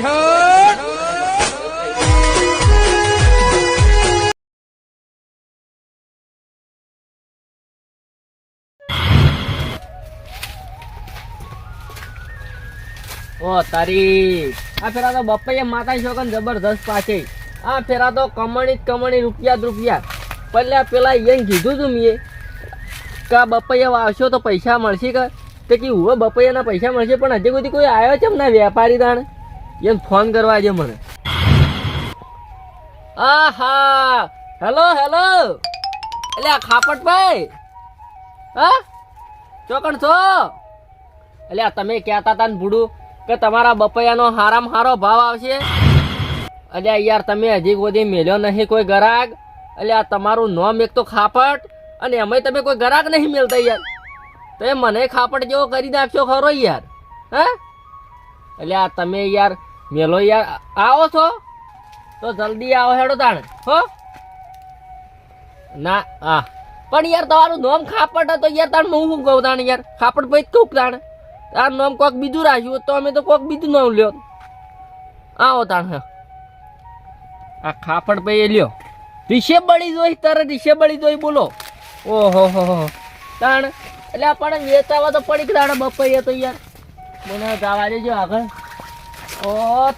ઓ તારી. આ ફેરા તો બપૈયા માતા છોકન જબરદસ્ત પાછે આ ફેરા તો કમણી જ કમણી, રૂપિયા રૂપિયા. પહેલા પેલા એને કીધું તું મેં કે આ બપૈયા વાવશો તો પૈસા મળશે કે? તે કે હું બપૈયાના પૈસા મળશે, પણ હજી સુધી કોઈ આવ્યો છે ના વેપારી તાણ? એને ફોન કરવા છે મને. આ હા હેલો હેલો! એટલે ખાપટભાઈ? હા? ચોકણ છો? એટલે તમે કહેતા હતા ને ભૂડું કે તમારા બપૈયાનો હારામાં હારો ભાવ આવશે. અલ્યા યાર તમે હજી સુધી મેલ્યો નહીં કોઈ ગરાગ. આ તમારું નોમ એક તો ખાપટ અને એમાંય તમે કોઈ ગરાગ નહીં મેળતા યાર. તો એ મને ખાપટ જેવો કરી નાખશો ખરો યાર. હા? એટલે આ તમે યાર મેલો યાર, આવો છો? તો જલ્દી આવો હેડો તાણ, હો? ના, હા. પણ યાર, તમારું નોમ ખાપડ હતો યાર, તાણ હું શું કહું તાણ યાર? ખાપડ ભાઈ કહું તાણ. તાર નામ કોક બીજું રાખ્યું તો અમે તો કોક બીજું નામ લ્યો. આવો તાણ, હા. આ ખાપડ એ લ્યો. રિશે બળી જોઈ, તારે રિશે બળી જોઈ, બોલો. ઓહો, હો હો તાણ, એટલે આ પણ વેચાવા તો પડી તાણે બપાઈએ તો યાર. મને જવા દેજો આગળ. ઓ,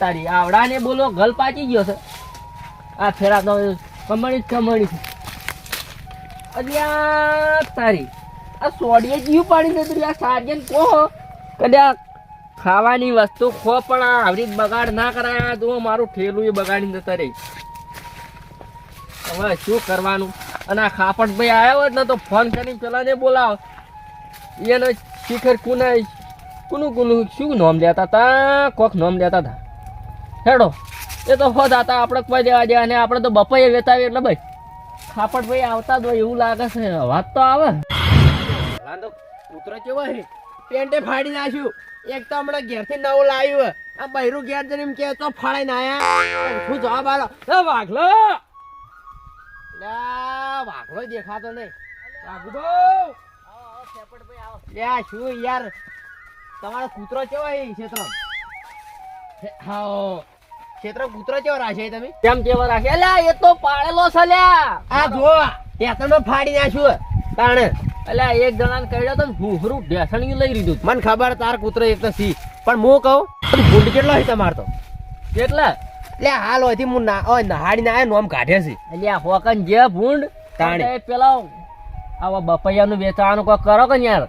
તારી આવડાને બોલો, ગલ પાચી ગયો છે. આ ફેરા તો કમણી કમણી અલ્યા તારી, આ સોડીએ જીવ પાડી દે આ સાજન કહો કદ્યા ખાવાની વસ્તુ ખો, પણ આ આવરી બગાડ ના કરાય તો મારું ઠેલું એ બગાડી જતા રહી. હવે શું કરવાનું? અને આ ખાપટ ભાઈ આવ્યો ને તો ફોન કરીને પેલાને બોલાવો. એનો શિખર કુના કુનું કુલું શું નોમ લેતા હતા કોક નોમ લેતા હતા હેડો. એ તો હોત હતા આપણે કોઈ દેવા દેવા ને આપણે તો બપોરે વેતાવી એટલે ભાઈ ખાપટ ભાઈ આવતા જ હોય એવું લાગે છે, વાત તો આવે. તો કૂતરો કેવો છે? પેન્ટે ફાડી નાખ્યું. એક તો હમણાં ઘેરથી નવું લાવ્યું આ બૈરું ઘેર જઈને કે તો ફાડીને આયા. શું જવાબ આલો? એ વાઘલો. વાઘલો દેખાતો નહીં. ભાઈ લ્યા શું યાર? તમારો કૂતરો કેવો છે ક્ષેત્ર? હા ક્ષેત્ર કૂતરો કેવો રાખે તમે? કેમ કેવો રાખે? અલ્યા એ તો પાળેલો છે લ્યા આ જો ત્યાં ફાડી નાખ્યું તાણે. અલ્યા એક જણાને કહ્યું તો ભૂહરું ઢેસણિયું લઈ લીધું. મને ખબર તાર કૂતરો એક તો સી. પણ હું કહું ભૂંડ કેટલો છે તમારો તો? કેટલા? એટલે હાલ હોયથી હું ના હોય નહાડીને આયો નોમ કાઢે છે. એટલે હોકન જે ભૂંડ તાણે. તાણે પેલા આવા બપૈયાનું વેચાવાનું કોઈ કરો કે યાર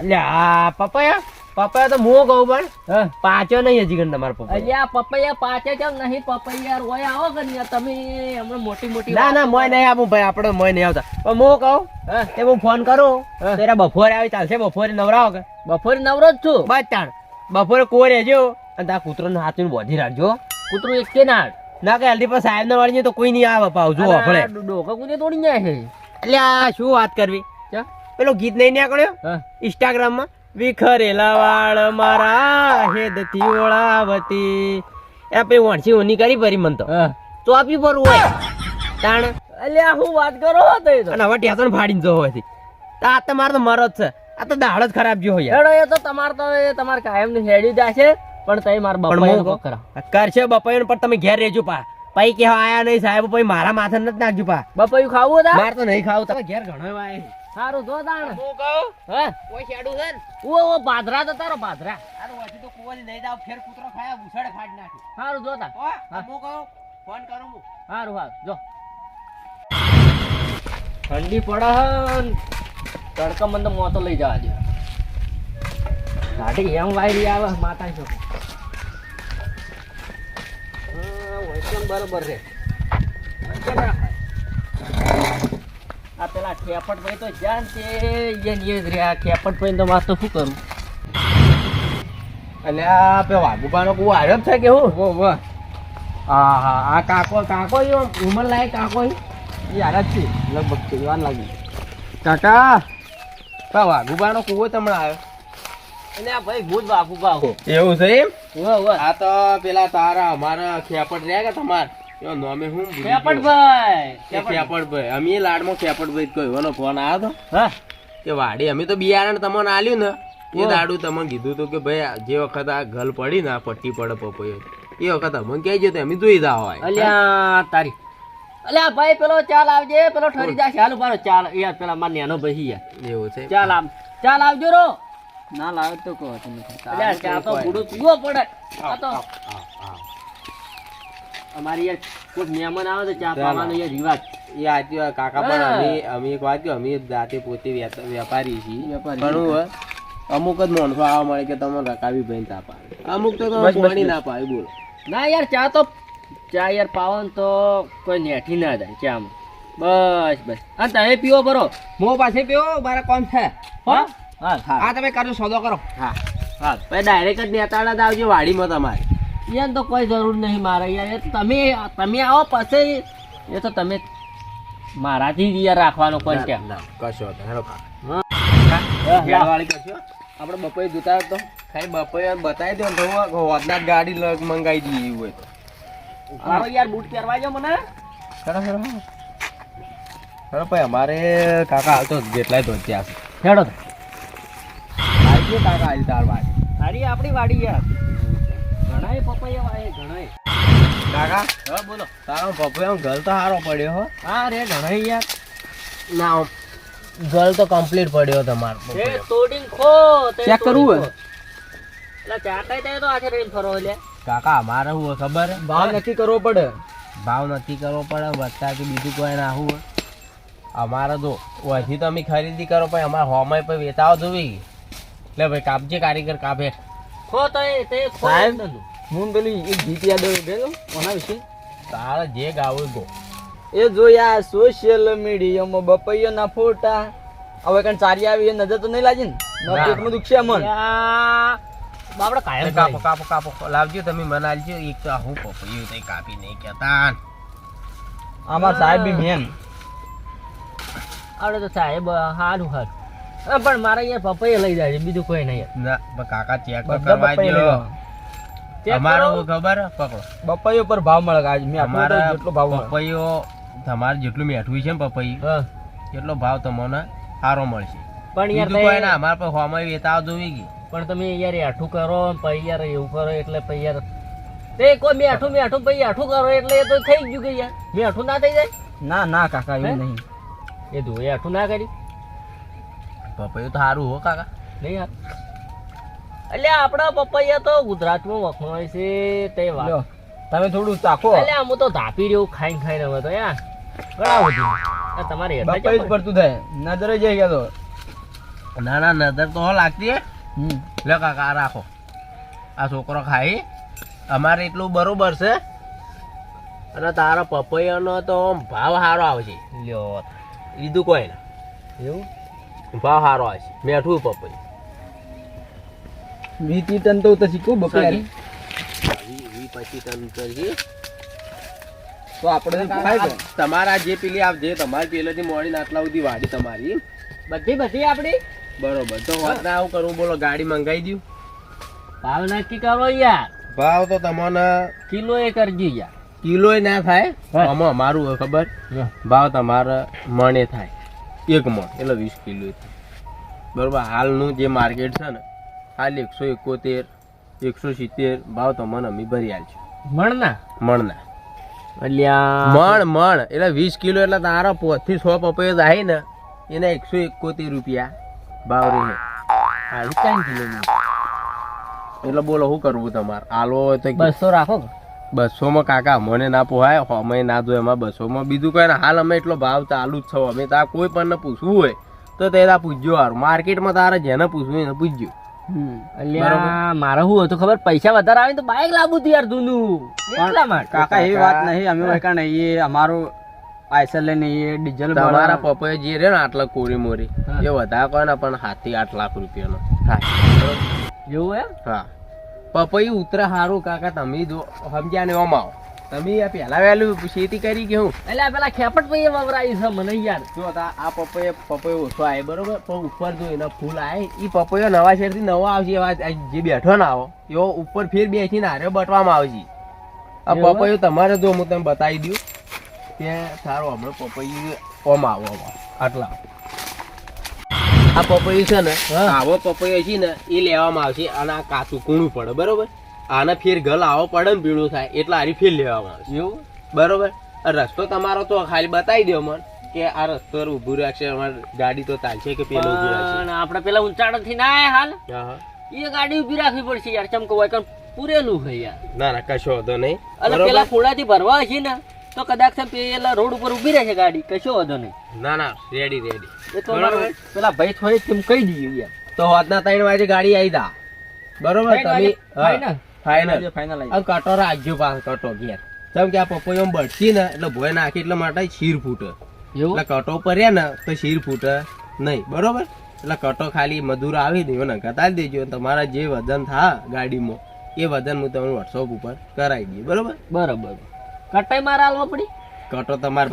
એટલે આ પપૈયા? પપૈયા તો મો કહું પણ હા. પાછો નહીં હજી ગણ તમારે પપૈયા અલ્યા પપૈયા પાચે કેમ નહીં? પપૈયા રોય આવો યાર તમે હમણાં મોટી મોટી ના ના મોય નહીં આપું ભાઈ આપણે મોય નહીં આવતા. પણ મો કહું હા, તે હું ફોન કરું. તેરા બપોરે આવી ચાલશે બપોરે નવરાવો કે? બપોરે નવરો જ છું. બસ તાણ. બપોરે કોઈ રહેજો અને તાર કૂતરોને હાથીને બોધી રાખજો. કૂતરું એક કે ના ના કે હલ્દી પર સાહેબ ને વળી તો કોઈ નહીં આવે પાવ જો આપણે. ડોકા કુદે તોડી જાય છે એટલે આ શું વાત કરવી? પેલો ગીત નહીં નીકળ્યો? હા. ઇન્સ્ટાગ્રામમાં? વિખરેલા વાળ મારા હેદથી ઓળાવતી. એ વણસી ઓની કરી પરી મન તો. તો આપી પર હોય. તાણ. અલ્યા હું વાત કરો તો અને હવે ટેસન ફાડીને જો હોય આ તમારે તો મરો જ છે. આ તો દાળ જ ખરાબ જો હોય એ તો તમારે તો એ તમારે કાયમની હેડી જશે પણ તઈ માર હું કોક કરા કરશે બપાઈ પણ તમે ઘેર રહેજો પા. પૈ કે આયા નહીં સાહેબ પછી મારા માથે નથી નાખજો પા. બપૈયું ખાવું હતા? માર તો નહીં ખાવું તમે ઘેર ઘણો વાય સારું જો તાણ હું કહું? હે? કોઈ શેડું છે ને? ઓ ઓ પાદરા તો તારો પાદરા અરે વાંચી તો કુવાની નહીં જાવ ફેર કૂતરો ખાયા ભૂસડ ખાડ નાખી. સારું જો તાણ હું કહું? ફોન કરું હું. સારું સારું જો. ઠંડી પડે હન. તડકા મને તો મોતો લઈ જવા દે ગાડી એમ વાયરી આવે માતા છો બરોબર છે. આ પેલા ખેપટ ભાઈ તો જાન છે એ જ રહ્યા. ખેપટ ભાઈ તો માર તો શું કરું? અને આ પે વાઘુબાનો કુ આરબ થાય છે કે હું? વો વો હા હા આ કાકો કાકો યો ઉંમર લાયક કાકો ઈ? યાર છે. લગભગ વાર લાગી. કાકા પા વાઘુબાનો કુવો તમને આવ્યો એટલે આ ભાઈ ભૂત બાપુ હો. એવું છે એમ? હો વાહ આ તો પેલા તારા અમારા ખેપટ રહ્યા કે તમાર? યો નોમે હું ભૂલી ગયો. ખેપટ ભાઈ એ ખેપટભાઈ અમે લાડમાં ખેપટભાઈ જ કહ્યું. એનો ફોન આવ્યો હતો હા. કે વાડી અમે તો બિયારણ તમને આલ્યું ને. એ. દાડું તમને કીધું હતું કે ભાઈ જે વખત આ ગલ પડી ને આ પટ્ટી પડે પપૈયો એ વખત અમને કહેજો તો અમે જોઈ દા હોય અલ્યા તારી. અલ્યા ભાઈ પેલો ચાલ આવજે. પેલો ઠરી જાય હાલ ઉભારો ચાલ યાર પેલા માર નેનો ભાઈ યાર એવું છે? ચાલ આમ. ચાલ આવજો રો. ના લાવે તો કહો તમે. અલ્યા ચા તો બુડું પીવો પડે. આ તો. અમારી યાર કોઈ મહેમાન આવે તો ચા. પાવાનો યાર રિવાજ. એ વાત કાકા પણ અમે અમે એક વાત કહ્યું, અમે જાતે પોતે વેપારી છીએ. પણ અમુક જ માણસો આવવા મળે કે તમે રકાબી ભાઈ ચા પાડે. અમુક તો પાણી ના પાડે બોલો. ના યાર ચા તો ચા યાર પાવન ને તો કોઈ નેઠી ના જાય ચામાં બસ બસ. હા તમે પીવો બરો. મો પાસે પીવો મારા કોમ છે. હો? હા હા. તમે કરજો સોદો કરો. હા હા. ડાયરેક્ટ જ નેતાળા જ આવજો વાડીમાં તમારે. યાર તો કોઈ જરૂર નહીં મારે યાર. તમે તમે આવો પછી એ તો તમે મારાથી જ યાર રાખવાનો કોઈ કે કશો. હેલો આપણે બપોરે જોતા તો ખાલી બપોરે બતાવી દો ને તો હું હોદના ગાડી લગ મંગાવી દઈએ એવું હોય યાર બૂટ પહેરવા જો મને. ખરો ખરો ખરો ભાઈ અમારે કાકા હાલતો જેટલાય તો ત્યાં હેડો તો. કાકા આજે તાર વાડી. સારી આપણી વાડી યાર. પપૈયા વાય ઘણાય. કાકા? હા બોલો. તારો પપ્પા ઘર તો સારો પડ્યો હો. હા રે ઘણાય યાર. ના ગલ તો કમ્પ્લીટ પડ્યો તમારો એ તોડીને ખો ચેક કરવું તોડીને એટલે ચાટાઈ જાય તો આખે રહીને ફરો લે. કાકા અમારે શું ખબર? ભાવ નક્કી કરવો પડે. ભાવ નથી કરવો પડે વધતા કે બીજું કોઈ ના હું હોય? અમારે તો અહીંથી તો અમે ખરીદી કરો પછી અમારે હોમાં પછી વેતાવો જોવી એટલે ભાઈ કાપજે કારીગર કાપે. ખો તો એ તે સાહેબ. હું પેલી એક ગીત યાદ આવ્યું ગયેલો કોના વિશે. તારા જે ગાવું ગો એ જોયા સોશિયલ મીડિયામાં બપૈયાના ફોટા. હવે કણ ચારી આવી એ નજર તો નહીં લાગી ને? પેટમાં દુખશે મન. બાપડા બાપડે કાયમ કાપો કાપો કાપો. લાવજો તમે મને આલજો. એક તો હું પપૈયું તઈ કાપી નહીં કહેતા. આમાં સાહેબ બી મેન. આવડે તો સાહેબ હારું હારું. પણ મારે અહીંયા પપૈયા લઈ જાય છે, બીજું કોઈ નહીં. ના કાકા ચેક કરવા બપૈયા લઈ દ્યો. લેવા. ચેક અમારો ખબર? પકડો. પપૈયો પર ભાવ મળે આજ મેં અમારા જેટલો ભાવ પપૈયો તમારે જેટલું મેઠું છે ને પપૈયું. એટલો ભાવ તમને સારો મળશે. પણ યાર કોઈ ના અમારે પાસે હોમાં વેચાવ જોવી ગઈ. પણ તમે યાર આઠું કરો ને પછી યાર એવું કરો એટલે પછી યાર તે કોઈ મેઠું મેઠું પછી આઠું કરો એટલે એ તો થઈ ગયું કે યાર. મેઠું ના થઈ જાય? ના ના કાકા એવું નહીં. એ ધોએ આઠું ના કરી. પપૈયું તો સારું હો કાકા. નહીં યાર. એટલે આપણા પપૈયા તો ગુજરાતમાં વખણાય છે તે વાત. તમે થોડું ચાખો. એટલે આમ તો ધાપી રહ્યું ખાઈને ખાઈને હવે તો યાર ઘણા બધું. તમારે હેઠળ જ પડતું થાય. નજરે જઈ ગયા તો. ના ના નજર તો લાગતી હે. લે કાકા આ રાખો. આ છોકરો ખાઈ. અમારે એટલું બરોબર છે. અને તારા પપૈયાનો તો ભાવ સારો આવશે લ્યો. બીજું કોઈ ના. એવું? ભાવ સારો આવશે મેઠું પપૈયું. વીતી ટન તો વી- વી ટન કરજી. તો આપણે તમારા જે પેલી આપ જે તમારી પેલેથી મોડી આટલા સુધી વાડી તમારી. બધી બધી આપડી? બરોબર. તો વાતના આવું કરવું બોલો ગાડી મંગાવી દઉં ભાવ નક્કી કરો યાર. ભાવ તો તમને કિલો એ કરજી યાર. કિલો ના થાય. આમાં અમારું હોય ખબર? ભાવ તમારે મણે થાય. એક મણ એટલે વીસ કિલો થાય. બરોબર હાલનું જે માર્કેટ છે ને હાલ એકસો એકોતેર એકસો સિત્તેર ભાવ તમને અમે ભરી આલ છે. મણના? મણના. મણ મણ. એટલે વીસ કિલો એટલે તારા પોથી સો પપૈયો થાય ને એના એકસો એકોતેર રૂપિયા ભાવ રહે કિલો એટલે બોલો શું કરવું તમારે? આલો હોય તો બસો રાખો બસોમાં કાકા મને ના પોહાય અમે ના જો એમાં બસોમાં. બીજું કઈ ના હાલ અમે એટલો ભાવ ચાલુ જ છો અમે તાર કોઈ પણ પૂછવું હોય તો તે તાર પૂછજો હારું. માર્કેટમાં તારે જેને પૂછવું એને પૂછજો. મારે શું હતું ખબર પૈસા વધારે આવે તો બાઈક લાવવું હતું યાર જૂનું. એટલા માટે. કાકા એવી વાત નહીં અમે વળકા નહીં એ અમારું આઈસર લઈને એ ડીઝલ તમારા પપ્પાએ જે રે ને આટલા કોરી મોરી. એ વધારે કોઈ ને પણ હાથી આઠ લાખ રૂપિયાનો. એવું એમ? હા. પપૈયું ઉતરા સારું કાકા તમે જો સમજ્યા ને આમ આવો. તમે આ પહેલા વહેલું ખેતી કરી કે હું? એટલે પેલા ખેપટ ભાઈ વવરાઈ છે મને યાર. જો આ પપૈયા પપૈયો ઓછો આવે બરોબર? પણ ઉપર જો એના ફૂલ આવે એ પપૈયો નવા શેરથી નવો આવશે એવા જે બેઠો ના આવો એવો ઉપર ફેર બેસીને હારે બટવામાં આવશે. આ પપૈયો તમારે જો હું તમને બતાવી દઉં કે સારો હમણાં પપૈયું ઓમ આવો આટલા. આ પપૈયું છે ને હા. આવો પપૈયો છે ને એ લેવામાં આવશે અને આ કાચું કૂણું પડે બરોબર? આને ફેર ગલ આવો પડે ને પીળું થાય એટલે આરી ફેર લેવામાં આવશે એવું? બરોબર? રસ્તો તમારો તો ખાલી બતાવી દો મને કે આ રસ્તો ઊભું રાખશે અમારી ગાડી તો ચાલશે કે પેલો ઊભું રાખશે? આપણે પેલા ઊંચાણથી ના હાલ? હા, હા. એ ગાડી ઊભી રાખવી પડશે યાર ચમકો હોય કારણ પૂરેલું છે યાર. ના ના કશો વાંધો નહીં. એટલે? પેલા ખોડાથી ભરવા હશે ને તો કદાચ પેલા રોડ ઉપર ઊભી રહેશે ગાડી કશો વાંધો નહીં. ના ના રેડી રેડી એ તો પેલા ભાઈ થોડી તેમ કહી દઈએ યાર. તો આજના ત્રણ વાગે ગાડી આવી દા બરોબર? તમે Final? ફાઈનલ ફાઇનલ આ કટો રાખજો પાછો કટો ઘેર. જેમ કે આ પપૈયો બળશી ને એટલે ભોય નાખી એટલે માટે શીર ફૂટે. એવું? એટલે કટો પર્યા ને તો શીર ફૂટે નહીં. બરોબર? એટલે કટો ખાલી મધુર આવી ને કતારી દેજો તમારા જે વજન થા ગાડીમાં એ વજન હું તમને વોટ્સઅપ ઉપર કરાવી દઈએ બરોબર? બરોબર. કટાઈ મારા હાલવા પડી? કટો તમારે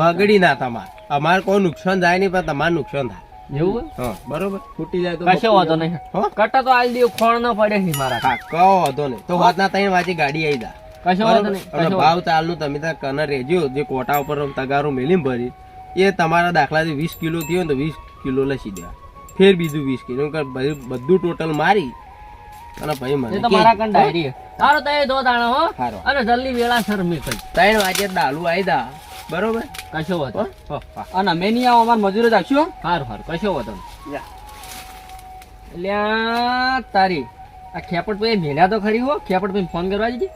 બગડી ના તમારે. અમારે કોઈ નુકસાન થાય નહીં પણ તમારે નુકસાન થાય. એવું હા. બરોબર. ફૂટી જાય તો કશો વાંધો નહીં. હો? કટા તો આલ દેવ ખોણ ન પડે છે મારા હા કહો વાંધો નહીં. તો હોતના ત્રણ વાગે ગાડી આવી દા કશો વાંધો નહીં અને ભાવ ચાલનું તમે ત્યાં કનર રેજો જે કોટા ઉપર તગારું મેલીને ભરી એ તમારા દાખલાથી વીસ કિલો થયો ને તો વીસ કિલો લસી દેવા. ફેર બીજું વીસ કિલો. બધું ટોટલ મારી. અને ભાઈ એ મને તો મારા કણ ડાયરી સારો દો દાણા હો? અને જલ્દી વેળા સર મી ત્રણ વાગે દાલુ આવી દા બરોબર? કશો વાંધો અને અમે નહીં આવો અમારે મજૂરો જ રાખશું? હાર સારું કશો વાંધો એટલે તારી. આ ખેપટ ભાઈ મેલ્યા તો ખરી હો. ખેપટ ભાઈ ફોન કરવા દીધી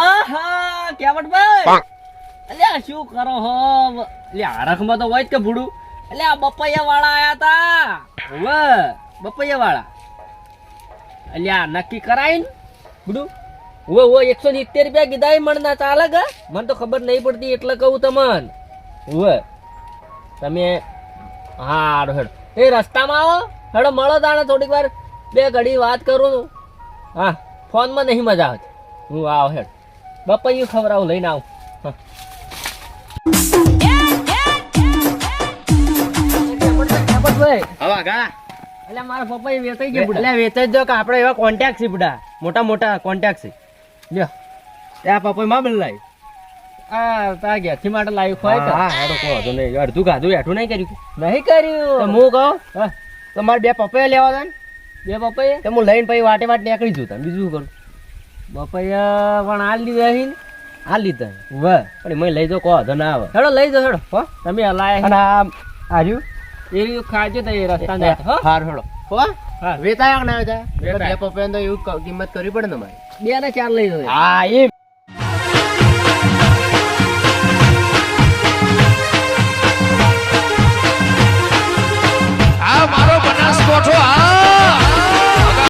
આહા ખેપટ ભાઈ. અલ્યા શું કરો હો? હરખમાં તો હોય જ કે ભૂડું. અલ્યા બપૈયા વાળા આયા તા. હવે બપૈયા વાળા અલ્યા નક્કી કરાય ને ભૂડું. ઓ ઓ એકસો સિત્તેર રૂપિયા કીધા એ મણના ચાલે કે મને તો ખબર નહીં પડતી એટલે કહું તમને. ઓ તમે હા હેડ એ રસ્તામાં આવો. હેડો મળો તાણે થોડીક વાર. બે ઘડી વાત કરું. હા ફોનમાં નહીં મજા આવતી. હું આવો હેડ. બપૈયું આવું લઈને આવું. હા. હવે એટલે મારા પપ્પાએ વેચાઈ ગયા. એટલે વેચાઈ દો કે આપણે એવા કોન્ટેક્ટ છે બધા મોટા મોટા કોન્ટેક્ટ છે. લ્યો. આ પપ્પા માં બદલાય આ તારા ઘેરથી માટે લાવી ખોય? હા હેડો કહો તો નહીં. અડધું ગાધું હેઠું નહીં કર્યું. નહીં કર્યું. હું કહું? હા, તો બે પપૈયા લેવા હતા ને? બે પપૈયા? તો હું લઈને પછી વાટે વાટ નીકળી જઉં તમે બીજું કરું? બપૈયા પણ હાલ લીધા ને. આ લીધા વાહ. પણ મેં લઈ જાઓ કહો તો ના આવે. હેડો લઈ જાઓ હેડો. હો? તમે હલાય અને આ આર્યું એ રહ્યું ખાજો તો એ રસ્તા હાર હેડો. હો? હા. કે ના. બે પપૈયા તો એવું કિંમત કરવી પડે તમારે બે ને ચાર લઈ હા એમ.